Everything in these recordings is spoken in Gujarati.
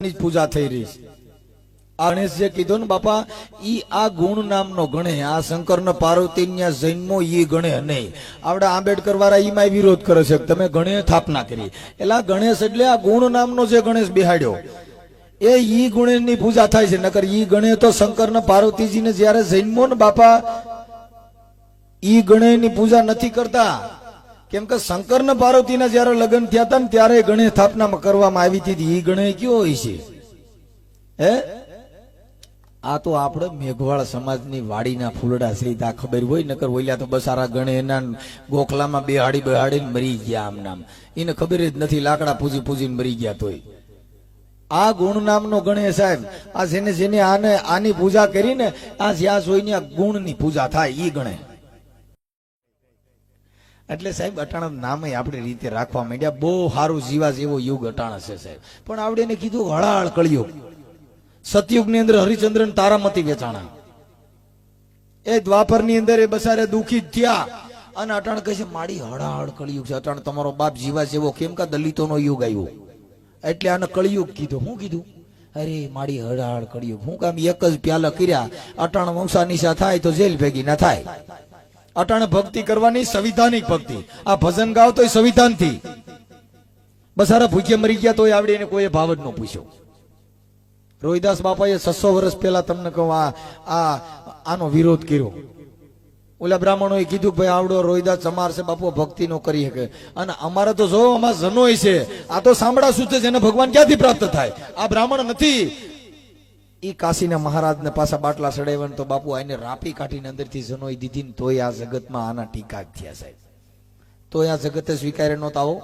ની પૂજા થઈ રહી છે. આ જે કીધું ને, બાપા, ઈ આ ગુણ નામનો ગણે, આ શંકર ને પાર્વતી જન્મો ઈ ગણે નહીં. આવડે આંબેડકર વાળા ઈમાં વિરોધ કરે છે તમે ગણે સ્થાપના કરી. એટલે ગણેશ એટલે આ ગુણ નામનો જે ગણેશ બિહાડ્યો, એ ઈ ગુણેશની પૂજા થાય છે. નકર ઈ ગણે તો શંકર ને પાર્વતીજી ને જયારે જન્મો ને બાપા, ઈ ગણેશની પૂજા નથી કરતા. કેમ કે શંકર ને પાર્વતીના જયારે લગ્ન થયા હતા ને ત્યારે ગણેશ સ્થાપના કરવામાં આવી હતી એ ગણેશ કયો હોય છે. હે? આ તો આપણે મેઘવાળ સમાજની વાડીના ફૂલડા આ ખબર હોય, નકર ઓલ્યા તો બસારા ગણે એના ગોખલામાં બેહાડી બેહાડીને મરી ગયા આમ એને ખબર જ નથી, લાકડા પૂજી પૂજીને મરી ગયા તોય. આ ગુણ નામનો ગણેશ સાહેબ, આ જેને જેને આને આની પૂજા કરીને, આ જ્યાં જોઈને આ ગુણની પૂજા થાય એ ગણે. એટલે સાહેબ અટાણા નામે આપણે રીતે રાખવા માંડ્યા. બહુ સારું જીવા જેવો યુગ અટાણા છે સાહેબ. પણ આવડે એને કીધું, હળાળ કળિયુગ. સતયુગની અંદર હરિચંદ્ર તારામતી વેચાણા. એ દ્વાપરની અંદર એ બસારે દુખી થયા. અને અટાણ કહે છે માડી હળાહળ કળિયુગ છે. અટાણ તમારો બાપ જીવા જેવો કેમ કા દલિતોનો યુગ આવ્યો? એટલે આને કળિયુગ કીધું. શું કીધું, અરે માડી હળાહળ કળિયુગ. હું કામ એક જ પ્યાલા કર્યા. અટાણ વંશા નિશા થાય તો જેલ ભેગી ના થાય. અટાણે ભક્તિ કરવાની સંવિધાનિક ભક્તિ. આ ભજન ગાવ તો સંવિધાનથી. બસારા ભૂખે મરી ગયા તોય આવડે એને કોઈ ભાવ જ ન પૂછ્યો. રોહિદાસ બાપાએ છસો વર્ષ પહેલા તમને કહું, આ આ, આનો વિરોધ કર્યો. ઓલા બ્રાહ્મણોએ કીધું ભાઈ, આવડો રોહિદાસ છે, બાપુ, ભક્તિ નો કરી શકે. અને અમારે તો જો, અમારા જનોય છે. આ તો સાંભળા શું છે, જેને ભગવાન ક્યાંથી પ્રાપ્ત થાય? આ બ્રાહ્મણ નથી. ઈ કાશીના મહારાજને પાછા બાટલા સડાવ્યા તો બાપુ આને રાપી કાઢીને અંદરથી જનોઈ દીધી ને તોય આ જગતમાં આના ટીકા થયા સાહેબ. તોય આ જગતે સ્વીકારે નહોતા આવો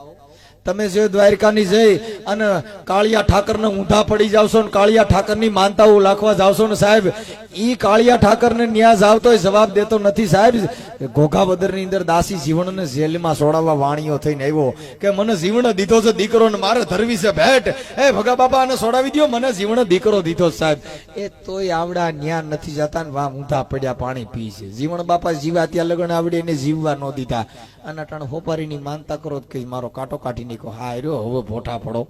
તમે જે દ્વારકાની જઈ અને કાળિયા ઠાકરને ઊંધા પડી જાવશો ને કાળિયા ઠાકરની માનતાઓ લાખવા જાવશો ને સાહેબ, ઈ કાળિયા ઠાકરને ન્યાસ આવતો જવાબ દેતો નથી સાહેબ. ઘોઘા બદરની અંદર દાસી જીવણને જેલમાં સોડાવવા વાણીઓ થઈને આવ્યો કે મને જીવણ દીધો છે દીકરો ને મારે ધરવી છે ભેટ. એ ભગા બાપા, આને સોડાવી દ્યો, મને જીવન દીકરો દીધો સાહેબ. એ તોય આવડા ન્યા નથી જતા ને વા ઊંધા પડ્યા પાણી પી છે. જીવણ બાપા જીવા ત્યાં લગન આવડે એને જીવવા ન દીધા. અને અટાણ હોપારીની માનતા કરો કે મારો કાંટો કાઢી નીકો હા રહ્યો, હવે ભોઠા પડો.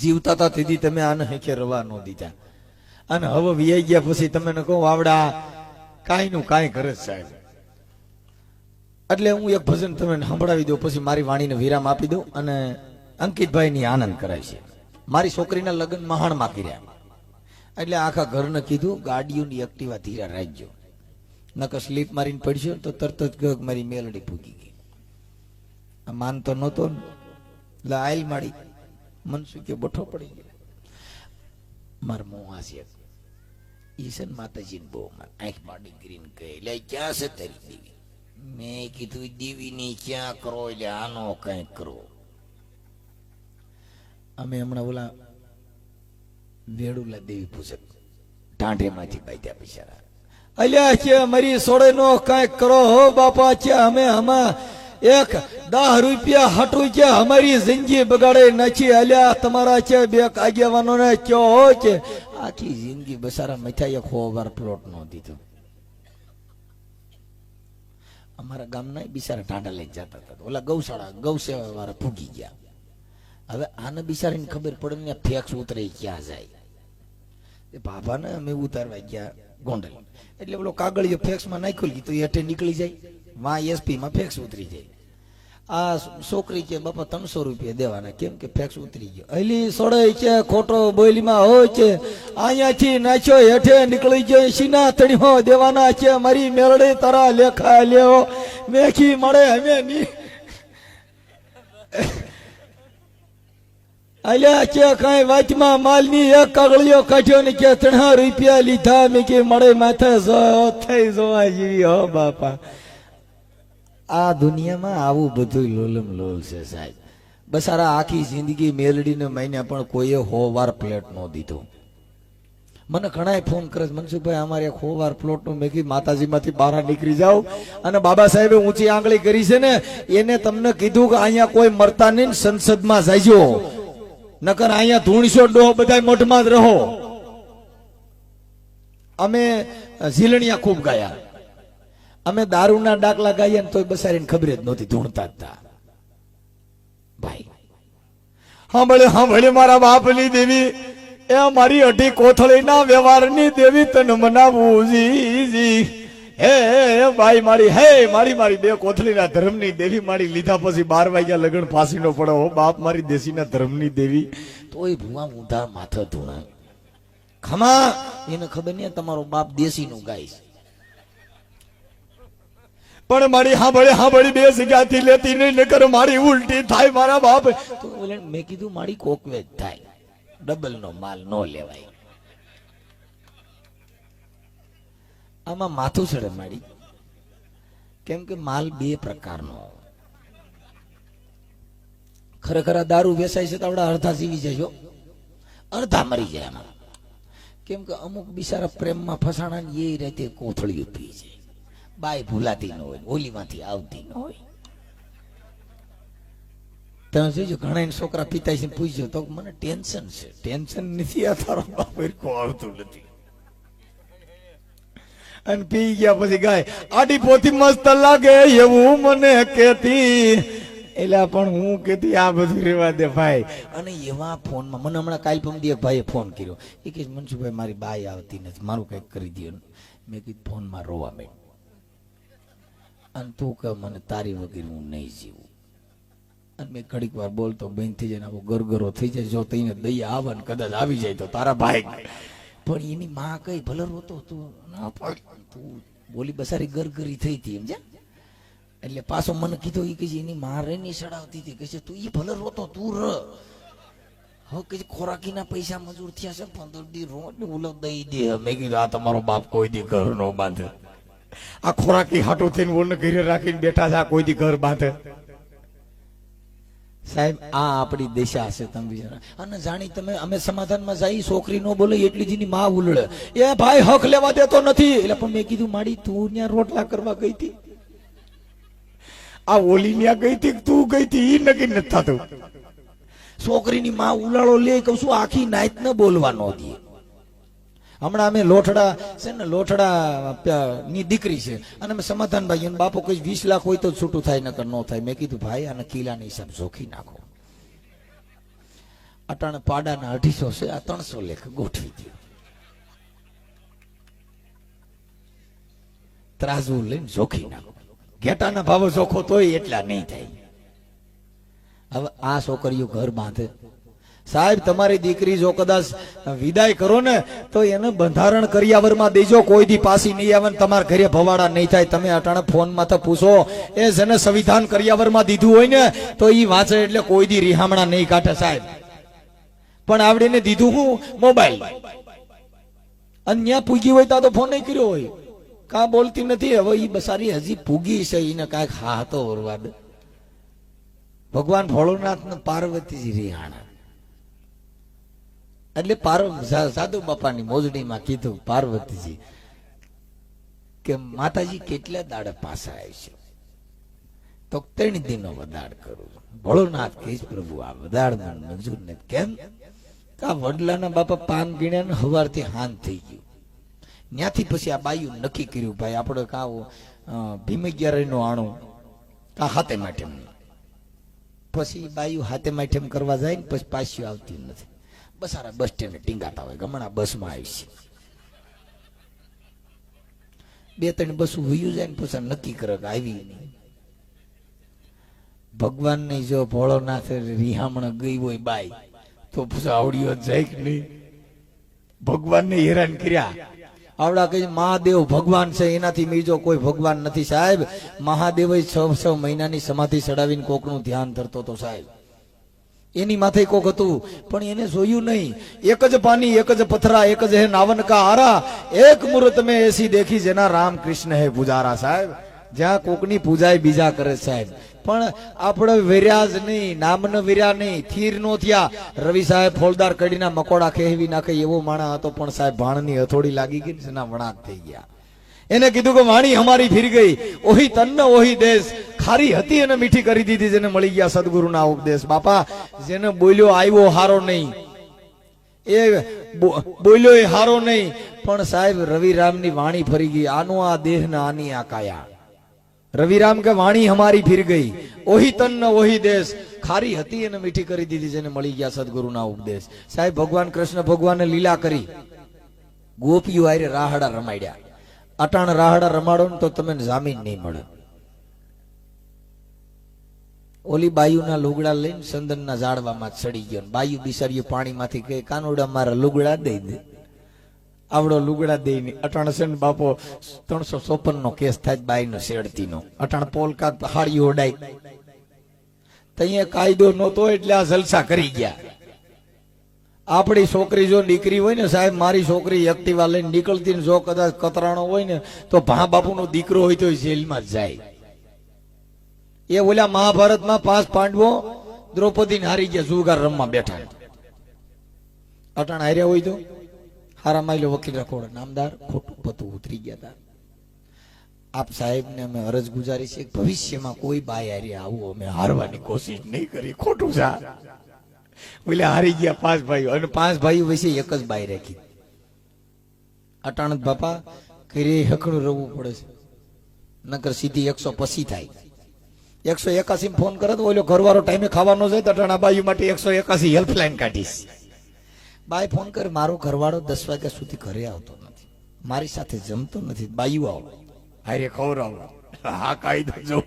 જીવતા હતા તેથી તમે આને હેખે રવા ન દીધા. અને હવે વિયાઈ ગયા પછી તમે ને કહો વાવડા કાંઈ નું કાંઈ કરે સાહેબ. એટલે હું એક ભજન તમે સંભળાવી દઉં, પછી મારી વાણીને વિરામ આપી દઉં અને અંકિતભાઈ ની આનંદ કરાય છે. મારી છોકરીના લગ્ન મહાણમાં કર્યા. એટલે આખા ઘરને કીધું, ગાડીઓની એક્ટિવા ધીરા રાખજો. નકર સ્લીપ મારીને પડશો તો તરત જ મારી મેલડી ફૂકી ગઈ. માનતો નહોતો ને. એટલે આયલ માડી મનસુખ કે બઠો પડી ગયો. માર મોં હાસ્ય ઈ છે માતાજીને બહુ માર આંખ માડી ગ્રીન કહે એટલે ક્યાં છે તારી દેવી? મેં કીધું દેવી ની ક્યાં કરો? એટલે આનો કઈ કરો. અમે હમણાં ઓલા વેડુલા દેવી પૂછે ટાંઢેમાંથી બાંધ્યા બિચારા અલ્યા છે મરી સોડે નો કંઈક કરો હો બાપા? છે અમે હમા એક દહ રૂપિયા હટું રૂપિયા અમારી જિંદગી બગાડે નચી અલ્યા, તમારા છે, બે આગેવાનો ને કયો કે? આખી જિંદગી બસારા મથાઈ એક વાર પ્લોટ નો દીધો. અમારા ગામના બિચારા ટાંડા લઈ જતા હતા. ઓલા ગૌશાળા ગૌસેવા વાળા ફૂગી ગયા. હવે આને બિચારીને ખબર પડે ને ફેક્સ ઉતરે ક્યાં જાય. એ બાબાને અમે ઉતારવા ગયા ગોંડલ. એટલે પેલો કાગળિયો ફેક્સમાં નાખ્યો તો એ હેઠે નીકળી જાય. માં એસપી માં ફેક્સ ઉતરી જાય. આ છોકરી કે બાપા ત્રણસો રૂપિયા દેવાના. કેમ કે ફેક્સ ઉતરી ગયો. અલી સડાઈ છે, ખોટો બોલીમાં હોય છે. અહીંયાથી નાખ્યો હેઠે નીકળી ગયો સીના તણીઓ દેવાના છે. મારી મેરડે તારા લેખા લેવો. મેખી મળે અમે ની. અલ્યા કે કઈ વાતમાં માલની એક કાગળિયો કાઢ્યો ને કે ત્રણ રૂપિયા લીધા મેં કે મળે માથે થઈ જોવા જેવી, હો બાપા. આ દુનિયામાં આવું બધું લોલમ લોલ છે સાહેબ. બસારા આખી જિંદગી મેલડીને મહિને પણ કોઈએ હો વાર પ્લેટ નો દીધો. મને ઘણાય ફોન કરે છે, મનસુખભાઈ અમારે એક હો વાર પ્લોટનું મેં કીધું માતાજીમાંથી બહાર નીકળી જાઓ. અને બાબા સાહેબે ઊંચી આંગળી કરી છે ને એને તમને કીધું કે અહીંયા કોઈ મરતા નહીં સંસદમાં જાયજો નકર અહીંયા ધૂણશો ડો બધા મઠમાં જ રહો. અમે ઝીલણિયા ખૂબ ગાયા. અમે દારૂના ડાકલા ગાઈએ ને તોય બસારીને ખબર જ નહોતી, ધૂણતા હતા ભાઈ સાંભળે સાંભળે મારા બાપની દેવી, એ મારી અઢી કોથળીના વ્યવહારની દેવી, તને મનાવું જી હે ભાઈ મારી, હે, મારી મારી બે કોથળીના ધર્મની દેવી મારી લીધા પછી બાર વાગ્યા લગ્ન ફાંસીનો પડો. બાપ મારી દેશીના ધર્મની દેવી. તોય ભૂવા ઊંધા માથા ધૂણા ખમા, એને ખબર નહીં તમારો બાપ દેશીનું ગાય છે. પણ મારી હાંભળે હાંભળી બે જગ્યાથી લેતી નહીં, નકર મારી ઉલટી થાય, મારા બાપ. તો મેં કીધું મારી કોકવેજ થાય. ડબલ નો માલ નો લેવાય. આમાં માથું ચડે મારી. કેમ કે માલ બે પ્રકારનો ખરેખર દારૂ વેચાય છે તો આપણા અડધા જીવી જજો અડધા મરી જાય એમાં કેમ કે અમુક બિચારા પ્રેમમાં ફસાણા એ રીતે કોથળીઓ પી જાય. બાય ભૂલાતી ન હોય ઓલીમાંથી આવતી ન હોય. તમે જોજો ઘણા એને છોકરા પિતા છે પૂછજો તો મને ટેન્શન છે. ટેન્શન નથી આ તારો બાપ એરકો આવતું નથી. અને પી ગયા પછી ગાય આડી પોથી મસ્ત લાગે એવું મને કેતી એટલે પણ હું કેતી આ બધું રેવા દે ભાઈ. અને એવા ફોનમાં મને હમણાં કાલ પમદી એક ભાઈએ ફોન કર્યો. એ કે મનસુભાઈ મારી બાઈ આવતી નથી મારું કંઈક કરી દો મેં કીધું ફોનમાં રોવા માંડ અને તું કે મને તારી વગર હું નહીં જીવું. અને મેં ઘડીક વાર બોલતો, બેન થઈ જાય ને આવો ગરગરો થઈ જાય, જો તઈને દયા આવે ને કદાચ આવી જાય તો તારા ભાઈ. પણ એની માં કઈ ભલે રોતો તું ના તું બોલી બસારી ગરગરી થઈ હતી એમ એટલે પાછો મને કીધું એ કે એની માં રેની સડાવતી હતી. કે છે, તું એ ભલે રોતો તું ર. હવે કે ખોરાકીના પૈસા મજૂર થયા છે, પંદર દી રોજ ઓલો દઈ દે. મેં કીધું, આ તમારો બાપ કોઈ દી ઘર નો બાંધે. આ ખોરાકી હાટો થઈને ઓને ઘરે રાખીને બેઠા છે, આ કોઈ ઘર બાંધે? સાહેબ, આ આપણી દિશા છે, તમે અને જાણી તમે, અમે સમાધાનમાં જઈ છોકરી નો બોલે, એટલી જીની માં ઉલળે. એ ભાઈ હક લેવા દેતો નથી. એટલે પણ મેં કીધું માડી તું ત્યાં રોટલા કરવા ગઈ હતી? આ ઓલી ત્યાં ગઈ હતી તું ગઈ હતી? એ નક્કી નથી થતું. છોકરીની માં ઉલાળો લે કહું છું, આખી નાઈત ન બોલવા ન દે. હમણાં અમે લોઠડા છે ને લોઠડા ની દીકરી છે. અને અમે સમાધાન ભાઈ અને બાપુ કઈ વીસ લાખ હોય તો છૂટું થાય, નકર ન થાય. મેં કીધું, ભાઈ, આને કિલ્લાની હિસાબ જોખી નાખો. અટાણ પાડાના અઢીસો છે, આ ત્રણસો લેખ ગોઠવી દો ત્રાજુ લઈને જોખી નાખો. ઘેટાના ભાવ જોખો તોય એટલા નહીં થાય. હવે આ છોકરીઓ ઘર બાંધે. સાહેબ, તમારી દીકરી જો કદાચ વિદાય કરો ને, તો એને બંધારણ કરિયાવરમાં દેજો, કોઈ દી પાછી નહીં આવે તમારા ઘરે ભવાડા નહીં થાય. તમે અટાણે ફોનમાં તો પૂછો, એ જેને સંવિધાન કરિયાવરમાં દીધું હોય ને, તો એ વાંચે એટલે કોઈ દી રિહામણા નહીં કાઢે સાહેબ. પણ આવડીને દીધું હું? મોબાઈલ. અને ત્યાં પૂગી હોય ત્યાં તો ફોન નહીં કર્યો હોય. કા બોલતી નથી? હવે એ બસારી હજી પૂગી છે એને કાંઈક હા તો ઓરવા ભગવાન ભોળોનાથ ને પાર્વતીજી રિહાણા. એટલે સાધુ બાપાની મોજડીમાં કીધું, પાર્વતીજી, કે માતાજી કેટલા દાડે પાછા આવશે તો ત્રણ દિનો વધાર કરું ભોળોનાથ કહીશ પ્રભુ, આ વધાર મંજૂર ને કેમ આ વડલાના બાપા પાન ગીણ્યા ને હવારથી હાન થઈ ગયું. ત્યાંથી પછી આ બાયું નક્કી કર્યું, ભાઈ, આપણે કાવ ભીમગ્યારીનું આણું કા હાથે માઠેમ પછી બાયું હાથે માઠેમ કરવા જાય ને, પછી પાછી આવતી નથી. બસારા બસ સ્ટેન્ડ ટીંગાતા હોય હમણાં બસમાં આવી છે. બે ત્રણ બસો હુયું જાય ને પછી નક્કી કરે કે આવી નહીં. ભગવાનની જો ભોળોનાથ રિહામણ ગઈ હોય બાઈ, તો પછી આવડીઓ જાય કે નહીં? ભગવાનને હેરાન કર્યા. આવડા કે મહાદેવ ભગવાન છે, એનાથી બીજો કોઈ ભગવાન નથી સાહેબ. મહાદેવ છ છ મહિનાની સમાધિ ચડાવીને કોકનું ધ્યાન ધરતો તો સાહેબ. એની માથે કોક હતું, પણ એને જોયું નહીં. એક જ પાણી એક જ પથરા, એક જ હે નાવન કા આરા. એક મુહૂર્ત મેં એસી દેખી જેના રામ કૃષ્ણ હે પુજારા સાહેબ. જ્યાં કોકની પૂજાય બીજા કરે સાહેબ. પણ આપણે વેર્યા જ નહીં, નામન વિર્યા નહીં, થીર નો થયા. રવિ સાહેબ ફોલદાર કડીના મકોડા ખેવી નાખે એવો માણા હતો, પણ સાહેબ ભાણની હથોડી લાગી ગઈ જેના વણાક થઈ ગયા. એને કીધું કે, વાણી અમારી ફીર ગઈ. ઓહી તન્ન, ઓહી દેશ. ખારી હતી અને મીઠી કરી દીધી જેને મળી ગયા સદગુરુના ઉપદેશ. બાપા, જેને બોલ્યો, આવ્યો હારો નહીં. એ બોલ્યો, એ હારો નહીં. પણ સાહેબ, રવિરામની વાણી ફરી ગઈ. આનો આ દેહ ને આની આ કાયા. રવિરામ કે, વાણી હમારી ફિર ગઈ. ઓહી તન ઓહી દેશ. ખારી હતી એને મીઠી કરી દીધી જેને મળી ગયા સદગુરુના ઉપદેશ. સાહેબ, ભગવાન કૃષ્ણ ભગવાને લીલા કરી. ગોપીઓ આરે રાહડા રમાડ્યા. અટાણ રાહડા રમાડો તો તમને જામીન નહીં મળે. ઓલી બાયુના લુગડા લઈને ચંદનના ઝાડવામાં ચડી ગયો બાયુ બિસારીઓ પાણીમાંથી કે કાનોડા મારા લુગડા દઈ દે. આવડો લુગડા દઈને અટાણ છે બાપો, ત્રણસો ચોપન નો કેસ થાય બાઈ નો શેડતી નો અટાણ પોલકા હાડી ઓડાઈ. તઅહીંયા કાયદો નહોતો એટલે આ જલસા કરી ગયા. આપણી છોકરી જો દીકરી હોય ને સાહેબ, મારી છોકરી એક્ટિવા લઈને નીકળતી ને જો કદાચ કતરાણો હોય ને, તો ભા બાપુનો દીકરો હોય તો જેલમાં જાય. એ ઓલા મહાભારતમાં પાંચ પાંડવો દ્રૌપદીને હારી ગયા, જુગાર રમવા બેઠા અટાણ હાર્યા હોય તો? હારા માયલો વકીલ રખોડ નામદાર, ખોટું પતું ઉતરી ગયા હતા. આપ સાહેબને અમે અરજ ગુજારી છે ભવિષ્યમાં કોઈ બાય હારી આવું અમે હારવાની કોશિશ નહીં કરી, ખોટું છે. બોલે, હારી ગયા પાંચ ભાઈઓ. અને પાંચ ભાઈઓ વિશે એક જ બાઈ રાખી. અટાણત બાપા કરે હકડું રવું પડે છે. નકર સીધી એકસો પસી થાય. એકસો એકાસી ફોન કરે તો ઓલો ઘરવાળો ટાઈમે ખાવાનો જાય તો અટાણા બાઈ માટે એકસો એકાસી હેલ્પલાઈન કાઢીશ. બાઈ ફોન કરે, મારો ઘરવાળો દસ વાગ્યા સુધી ઘરે આવતો નથી. મારી સાથે જમતો નથી. બાયું આવો હારે ખવડાવો. હા, કાયદો જો.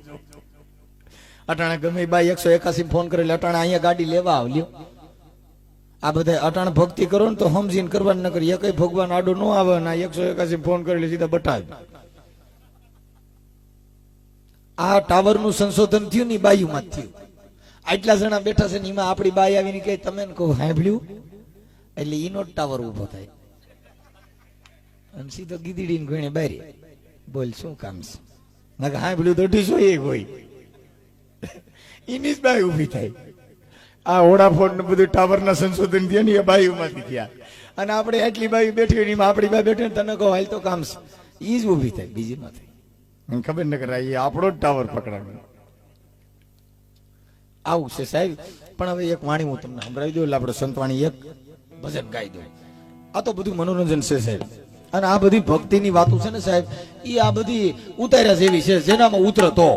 અટાણે ગમે બાઈ એકસો એકાસી ફોન કરેલો અટાણે અહીંયા ગાડી લેવા આવ્યો આ બધા અટાણ ભક્તિ કરો ને તો સમજીને કરવાનું, ન કરી કઈ ભગવાન આડો ન આવે ને એકસો એકાસી ફોન કરેલી સીધા બટાવ્યો આ ટાવરનું સંશોધન થયું ને બાયુમાં જ થયું. આટલા જણા બેઠા છે ને એમાં આપણી બાઈ આવીને કે તમે કહો, સાંભળ્યું? એટલે ઈનો ટાવર ઊભો થાય. અને સીધો ગીદડીને ગણે બારી બોલ, શું કામ છે? મેં સાંભળ્યું તો અઢીસો એ હોય. એની જ બાઈ ઊભી થઈ આ ઓડાફોન ને બધું ટાવર ના સંશોધન થયા ને એ બાયુમાંથી થયા. અને આપણે એટલી બાયું બેઠી હોય એમાં આપણી બાઈ બેઠી તને કહો હાલ તો કામ ઈ જ ઊભી થાય બીજી નથી મને ખબર ન કરાય એ આપણો જ ટાવર પકડાવ્યો આવું છે સાહેબ. પણ હવે એક વાણી હું તમને સંભળાવી દઉં એટલે આપણે સંતવાણી એક ભજન ગાઈ દઉં. આ તો બધું મનોરંજન છે સાહેબ. અને આ બધી ભક્તિની વાતો છે ને સાહેબ એ આ બધી ઉતાર્યા જેવી છે જેનામાં ઉતરતો.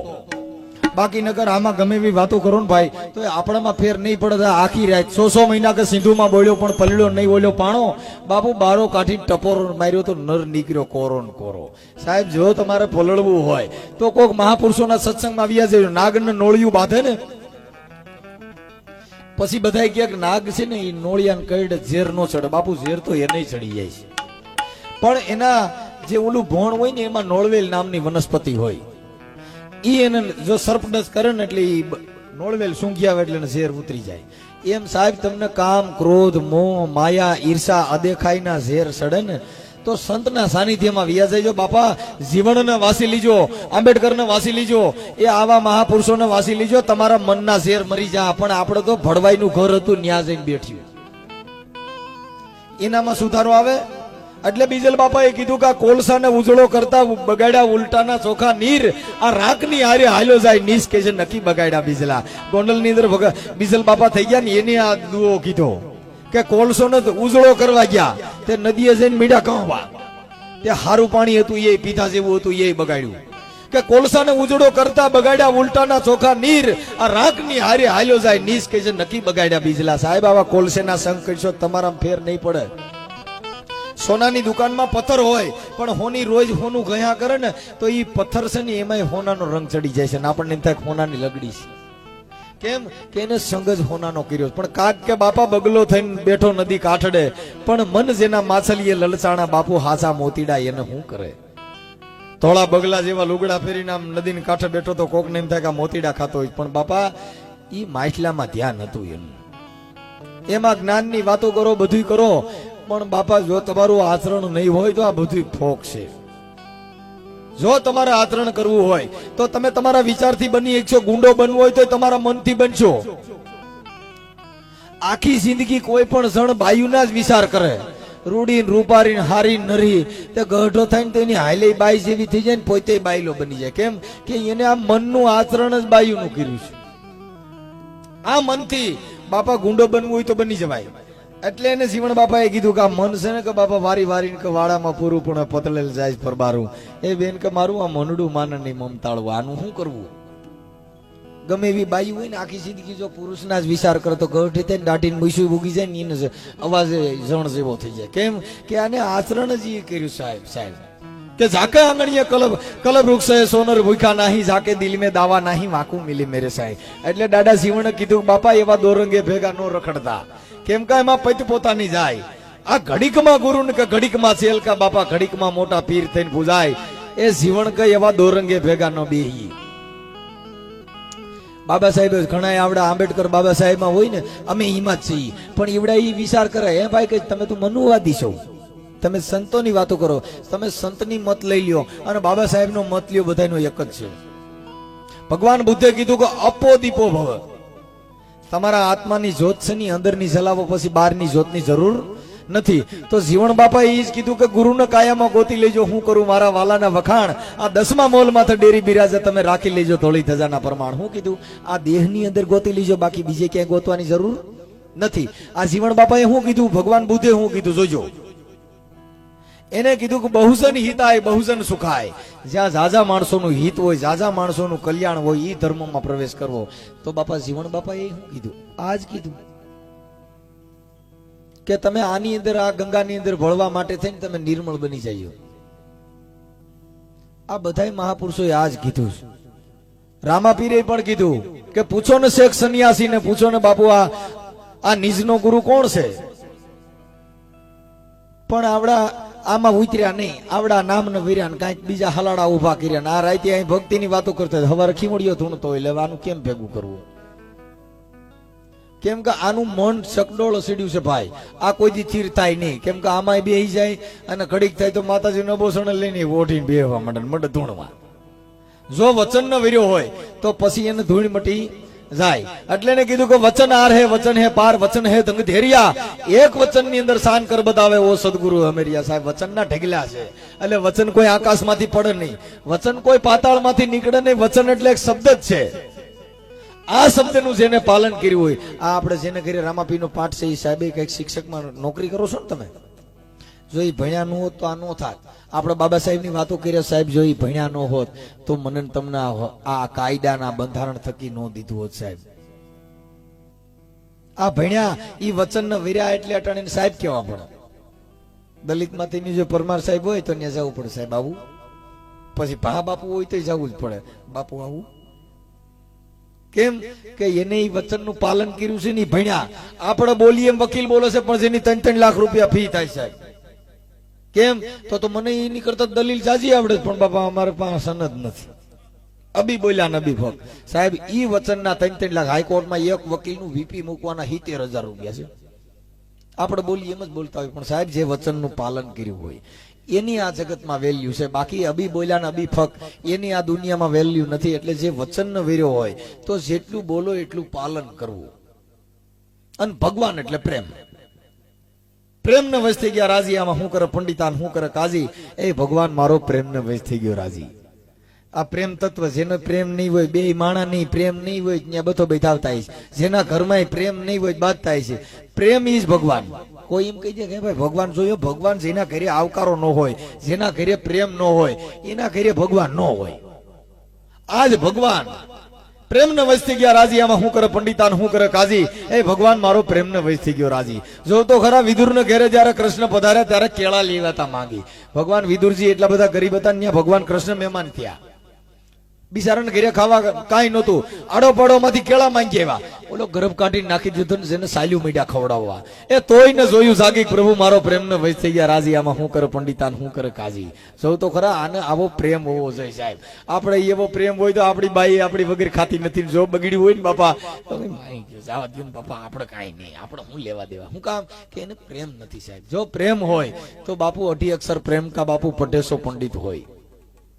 બાકી નગર આમાં ગમે એવી વાતો કરો ને ભાઈ, તો એ આપણામાં ફેર નહીં પડે આખી રાત, સો સો મહિના કે સિંધુમાં બોલ્યો પણ પલળ્યો નહીં બોલ્યો પાણો. બાપુ, બારો કાઢી ટપોરો માર્યો તો નર નીકળ્યો, કોરો ને કોરો. સાહેબ, જો તમારે પલળવું હોય, તો કોક મહાપુરુષોના સત્સંગમાં આવ્યા છે, નાગને નોળિયું બાંધે ને? પછી બધા કે નાગ છે ને, એ નોળિયાને કઈડે ઝેર નો ચડે. બાપુ, ઝેર તો એને ચડી જાય છે. પણ એના જે ઓલું ભોણ હોય ને, એમાં નોળવેલ નામની વનસ્પતિ હોય. ઈ એને જો સર્પડસ કરે ને એટલે ઈ નોળવેલ સૂંઘી આવે એટલે ઝેર ઉતરી જાય. એમ સાહેબ તમને કામ, ક્રોધ, મોહ, માયા, ઈર્ષા, અદેખાઈના ઝેર સડે ને તો સંતના સાનિધ્યમાં વ્યા જો બાપા જીવનને વાસી લીજો, આંબેડકરને વાસી લીજો, એ આવા મહાપુરુષોને વાસી લીજો. તમારા મનના ઝેર મરી જા. પણ આપણે તો ભડવાઈનું ઘર હતું, ન્યા જઈને બેઠ્યું એનામાં સુધારો આવે? એટલે બીજલ બાપાએ કીધું કે આ કોલસાને ઉજળો કરતા બગાડ્યા ઉલટાના ચોખા નીર, આ રાખની હારે હાલ્યો જાય, નીસ કે છે, નક્કી બગાડ્યા બીજલા. ગોંડલની અંદર બીજલ બાપા થઈ ગયા ને એને આ દુઓ કીધો કે કોલસો ને ઉજળો કરવા ગયા, તે નદીએ જઈને મીડા કહવા. તે હારું પાણી હતું એ પીધા જેવું હતું એ બગાડ્યું. કે કોલસાને ઉજળો કરતા બગાડ્યા ઉલટાના ચોખા નીર, આ રાખની હારે હાલ્યો જાય, નીસ કે છે, નક્કી બગાડ્યા બીજલા. સાહેબ, આવા કોલસેના સંગ કરશો તમારા ફેર નહીં પડે. સોનાની દુકાનમાં પથ્થર હોય, પણ હોની રોજ હોનું ગયા કરે ને, તો એ પથ્થર છે ને એમાંય હોનાનો રંગ ચડી જાય છે ને આપણને એમ થાય હોનાની લગડી છે. કેમ? કે એને સંગ હોનાનો કર્યો પણ કાક કે બાપા બગલો થઈને બેઠો નદી કાઠડે, પણ મન જેના માછલીએ લલચાણા બાપુ હાસા મોતીડા એને શું કરે? ધોળા બગલા જેવા લુગડા ફેરીને આમ નદીને કાંઠે બેઠો તો કોકને એમ થાય કે મોતીડા ખાતો હોય પણ બાપા એ માછલામાં ધ્યાન હતું એનું. એમાં જ્ઞાનની વાતો કરો બધું કરો પણ બાપા, જો તમારું આચરણ નહીં હોય તો આ બધું ફોક છે. જો તમારે આચરણ કરવું હોય, તો તમે તમારા વિચારથી બની એકશો ગુંડો બનવો હોય તો તમારા મનથી બનશો. આખી જિંદગી કોઈ પણ જણ બાયુના જ વિચાર કરે. રૂડીન રૂપારીન હારી નરી તે ગઢો થઈને તો એની હાઈલે બાઈ જેવી થઈ જાય ને પોતે બાયલો બની જાય. કેમ કે એને આ મનનું આચરણ જ બાયુનું કર્યું છે. આ મનથી બાપા ગુંડો બનવું હોય તો બની જવાય. એટલે એને જીવણ બાપાએ કીધું કે આ મન છે ને કે બાપા વારી વારી કે વાડામાં પૂરું પણ પતલેલ જાય પરબારું એ બેન કે મારું આ મનડું માનન નહીં મમતાળું, આનું શું કરવું? ગમે એવી બાઈ હોય ને આખી જિંદગી જો પુરુષના જ વિચાર કરે તો ગઢી થઈને દાટીને મૂસું ભૂગી જાય ને એને અવાજ જણ જેવો થઈ જાય. કેમ કે આને આચરણ જ એ કર્યું સાહેબ સાહેબ. કે ઝાકે આંગણીએ કલબ કલબ વૃક્ષ સોનર ભૂખા નાહી, ઝાકે દિલ મેં દાવા નાહી, વાંકું મિલી મેરે સાહેબ. એટલે દાદા જીવણે કીધું, બાપા એવા દોરંગે ભેગા ન રખડતા. કેમ કે એમાં પૈત પોતાની જાય. આ ઘડીકમાં ગુરુ ને કે ઘડીકમાં ચેલકા બાપા ઘડીકમાં મોટા પીર થઈને પૂજાય. એ જીવન કઈ એવા દોરંગે ભેગા ન બેહી. બાબા સાહેબ ઘણા આવડા આંબેડકર બાબા સાહેબમાં હોય ને, અમે હિંમત છીએ. પણ એવડા એ વિચાર કરે, હે ભાઈ કે તમે તો મનુવાદી છો. તમે સંતોની વાતો કરો. તમે સંતની મત લઈ લ્યો. અને બાબા સાહેબનો મત લ્યો બધાનો એક જ છે. ભગવાન બુદ્ધે કીધું કે અપો દીપો ભવ. તમારા આત્માની જોત છે ની અંદરની જલાવો પછી બહારની જ્યોતની જરૂર નથી. તો જીવણ બાપાએ એ જ કીધું કે ગુરુને કાયામાં ગોતી લેજો, હું કરું મારા વાલાના વખાણ. આ દસમા મોલમાં તો ડેરી બિરાજે, તમે રાખી લેજો ધોળી ધજાના પ્રમાણ. હું કીધું, આ દેહની અંદર ગોતી લેજો, બાકી બીજે ક્યાંય ગોતવાની જરૂર નથી. આ જીવણ બાપાએ હું કીધું, ભગવાન બુદ્ધે હું કીધું, જોજો. એને કીધું કે બહુજન હિતાય, બહુજન સુખાય. જ્યાં ઝાઝા માણસોનું હિત હોય ઝાઝા માણસોનું કલ્યાણ હોય એ ધર્મમાં પ્રવેશ કરવો. તો બાપા જીવન બાપા એ શું કીધું? આ જ કીધું. કે તમે આની અંદર, આ ગંગાની અંદર ભળવા માટે થઈને તમે નિર્મળ બની જાય આ બધાય મહાપુરુષોએ આ જ કીધું રામાપીરે પણ કીધું કે પૂછો ને શેખ સન્યાસી ને પૂછો ને બાપુ, આ આ નિજનો ગુરુ કોણ છે? પણ આવડા આમાં ઉતર્યા નહીં. આવડા નામ ને વીર્યા ને કાંઈક બીજા હલાડા ઊભા કર્યા ને. આ રાતે અહીં ભક્તિની વાતો કરતા હવાર ખીમડીઓ ધૂણતો હોય લેવાનું કેમ ભેગું કરવું? કેમ કે આનું મન ચકડોળ સીડ્યું છે ભાઈ. આ કોઈ દી ચીર થાય નહીં. કેમ કે આમાં બેહી જાય અને ઘડીક થાય તો માતાજી નબોસણ લઈને ઓઢીને બેહવા માંડે ને ધૂણવા. જો વચન ન વીર્યો હોય, તો પછી એને ધૂળ મટી જાય. એટલે એને કીધું કે વચન આર હે, વચન હે, પાર, વચન હે, ધંગ ધેરિયા. એક વચનની અંદર શાન કર બતાવે, ઓ સદગુરુ અમેરિયા સાહેબ વચન ના ઢગલા છે. એટલે વચન કોઈ આકાશમાંથી પડે નહીં. વચન કોઈ પાતાળમાંથી નીકળે નહીં. વચન એટલે એક શબ્દ જ છે. આ શબ્દનું જેને પાલન કર્યું હોય, આ આપણે જેને ઘરે રામાપીનો પાઠ છે, એ સાહેબે કંઈક શિક્ષકમાં નોકરી કરો છો ને તમે? જો એ ભણ્યા ન હોત તો આ નો થાત. આપણે બાબા સાહેબની વાતો કર્યા, સાહેબ, જો એ ભણ્યા ન હોત, તો મને તમને આ કાયદાના બંધારણ થકી ન દીધું હોત, સાહેબ. આ ભણ્યા એ વચન વીર્યા એટલે અટાણીને સાહેબ કેવા પડે. દલિતમાંથી જો પરમાર સાહેબ હોય તો ત્યાં જવું પડે, સાહેબ, આવું. પછી ભા બાપુ હોય તો જવું જ પડે. બાપુ, આવું. કેમ કે એને એ વચનનું પાલન કર્યું છે ને ભણ્યા. આપણે બોલીએ વકીલ બોલે છે, પણ જેની ત્રણ ત્રણ લાખ રૂપિયા ફી થાય, સાહેબ. કેમ? તો તો મને એની કરતા દલીલ જાજી આવડે પણ બાપા, અમારે પાસે સનદ નથી. અબી બોલ્યા નબી ભક્ત. સાહેબ, ઈ વચનના ત્રણ ત્રણ લાખ હાઈકોર્ટમાં એક વકીલનું વીપી મૂકવાના સિત્તેર હજાર રૂપિયા છે. આપણે બોલીએ એમ જ બોલતા હોય, પણ સાહેબ, જે વચનનું પાલન કર્યું હોય, એની આ જગતમાં વેલ્યુ છે. બાકી અબી બોલ્યા ને અબી ફક એની આ દુનિયામાં વેલ્યુ નથી. એટલે જે વચન વેર્યો હોય, તો જેટલું બોલો એટલું પાલન કરવું. અને ભગવાન એટલે પ્રેમ. પ્રેમ ને વશ થઈ ગયા, રાજી. આમાં શું કરે પંડિતાન શું કરે કાજી? એ ભગવાન, મારો પ્રેમ ને વશ થઈ ગયો, રાજી. આ પ્રેમ તત્વ, જેનો પ્રેમ નહીં હોય, બે માણા નહીં, પ્રેમ નહીં હોય, ત્યાં બધો બેઠાવતા છે. જેના ઘરમાં પ્રેમ નહીં હોય થાય છે. પ્રેમ ઈ ભગવાન. કોઈ એમ કહી દે કે ભાઈ, ભગવાન જોયો? ભગવાન જેના ઘરે આવકારો ન હોય, જેના ઘરે પ્રેમ ન હોય, એના ઘરે ભગવાન ન હોય. આજ ભગવાન પ્રેમ ને વશ ગયા રાજી, આમાં શું કરે પંડિતાન શું કરે કાજી? એ ભગવાન, મારો પ્રેમ ને વશ ગયો રાજી. જો તો ખરા વિદુર ને ઘેરે જયારે કૃષ્ણ પધાર્યા, ત્યારે કેળા લેવાતા માંગી. ભગવાન વિદુરજી એટલા બધા ગરીબ હતા ત્યાં ભગવાન કૃષ્ણ મહેમાન થયા. બિચારાને ઘરે ખાવા કાંઈ નહોતું. આડો પાડો માંથી કેળા માંગી આવ્યા ઓલો ગરબ કાઢી નાખી દીધો ને જેને સાલ્યું મીડિયા ખવડાવવા. એ તોય ને જોયું, જાગી પ્રભુ, મારો પ્રેમ ને વૈસ થઈ ગયા. રાજી, આમાં શું કરે પંડિતાન શું કરે કાજી? સૌ તો ખરા, આને આવો પ્રેમ હોવો જોઈએ સાહેબ. આપણે એવો પ્રેમ હોય તો આપણી બાઈ આપણી વગર ખાતી નથી જો બગડી હોય ને બાપા, તો જવા ને બાપા, આપણે કાંઈ નહીં. આપણે શું લેવા દેવા? શું કામ? કે એને પ્રેમ નથી સાહેબ. જો પ્રેમ હોય, તો બાપુ અઢી અક્ષર પ્રેમ કા બાપુ પટેસો પંડિત હોય.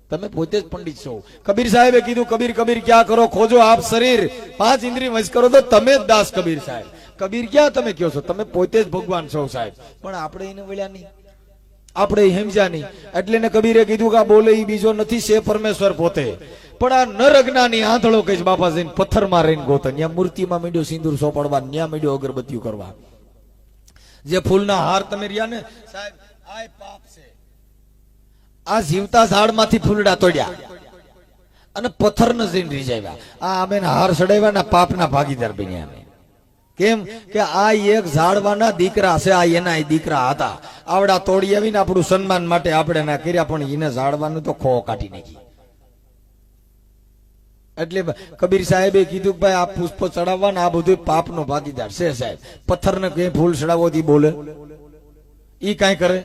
તમે પોતે જ પંડિત છો. કબીર સાહેબે કીધું કબીર કબીર ક્યાં કરો? ખોજો આપ શરીર. પાંચ ઇન્દ્રિય વશ કરો તો તમે જ દાસ કબીર સાહેબ. કબીર ક્યાં તમે કયો છો? તમે પોતે જ ભગવાન છો સાહેબ. પણ આપણે એને વળ્યા નહીં. આપણે હેમજા નહીં. એટલે ને કબીરે કીધું કે આ બોલે એ બીજો નથી છે પરમેશ્વર પોતે. પણ આ નર અજ્ઞાની આંધળો કહીશ બાપા જઈને પથ્થરમાં રહીને ગોતો ત્યાં મૂર્તિમાં મીડ્યો સિંદૂર સોપડવા ત્યાં મીડ્યો અગરબત્તીઓ કરવા. જે ફૂલના હાર તમે રહ્યા ને સાહેબ આ પાપ છે. આ જીવતા ઝાડમાંથી ફૂલડા તોડ્યા. અને પથ્થર ન જઈને રીજાવ્યા આ અમે હાર ચડાવ્યા ને પાપના ભાગીદાર બન્યા અમે. કેમ કે આ એક ઝાડવાના દીકરા છે, આ એના દીકરા હતા. આવડા તોડી આવીને આપણું સન્માન માટે આપણે ના કર્યા, પણ એને ઝાડવાનું તો ખો કાઢી નાખી એટલે કબીર સાહેબે કીધું કે ભાઈ આ પુષ્પ ચડાવવા આ બધું પાપનો ભાગીદાર છે સાહેબ. પથ્થરને કઈ ફૂલ ચડાવવાથી બોલે? ઈ કાંઈ કરે?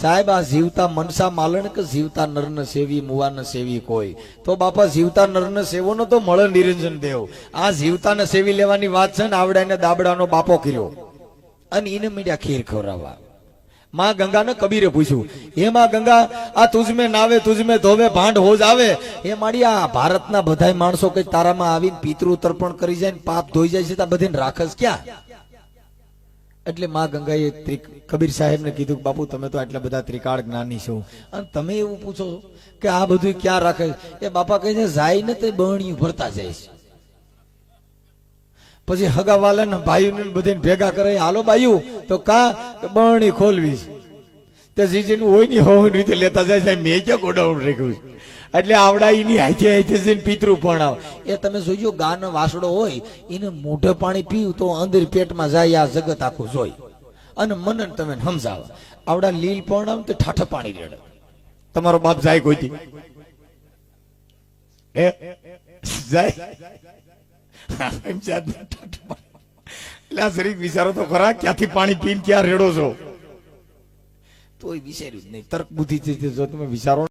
સાહેબ, આ જીવતા મનસા માલણ કે જીવતા નર્ન સેવી, મુવાન સેવી કોઈ. તો બાપા, જીવતા નર્ન સેવો નો તો મળે નિરંજન દેવ. આ જીવતાને સેવી લેવાની વાત છે ને આવડાને દાબડાનો બાપો કર્યો. અને એને મીડિયા ખીર ખવડાવવા. માં ગંગાને કબીરે પૂછ્યું, હે માં ગંગા, આ તુજમે નાવે તુજમે ધોવે, ભાંડ હોજ આવે? એ માડી, આ ભારતના બધાય માણસો કઈ તારામાં આવીને પિતૃ તર્પણ કરી જાય ને પાપ ધોઈ જાય છે, તો બધીને રાખસ ક્યાં? એટલે માં ગંગાએ ત્રિક- કબીર સાહેબને કીધું કે, બાપુ, તમે તો આટલા બધા ત્રિકાળ જ્ઞાની છો. અને તમે એવું પૂછો કે આ બધું ક્યાં રાખે એ બાપા કહે છે, જાય ને તે બહણીયું ભરતા જાય છે. પછી હગાવાલા ને ભાઈઓને બધાને ભેગા કરે, હાલો બાયું, તો કા બરણી ખોલવી છે. તે જીજીનું હોય નહીં હોય રીતે લેતા જાય મેં ક્યાં ગોડાઉન રાખ્યું છે? એટલે આવડા એની હાથે હાથે જઈને પિતૃ પણ આવે એ તમે જોજો, ગાનો વાસડો હોય, એને મોઢે પાણી પીવું તો અંદર પેટમાં જાય, આ જગત આખું જોઈ. અને મનન તમે સમજાવ. આવડા લીલ પણ આવે તો ઠાઠ પાણી રેડે. તમારો બાપ જાય કોઈથી? એ જાય. એટલે આ શરીર વિચારો તો ખરા, ક્યાંથી પાણી પીને ક્યાં રેડો છો? તોય વિચાર્યું જ નહીં. તર્ક બુદ્ધિ જો તમે વિચારો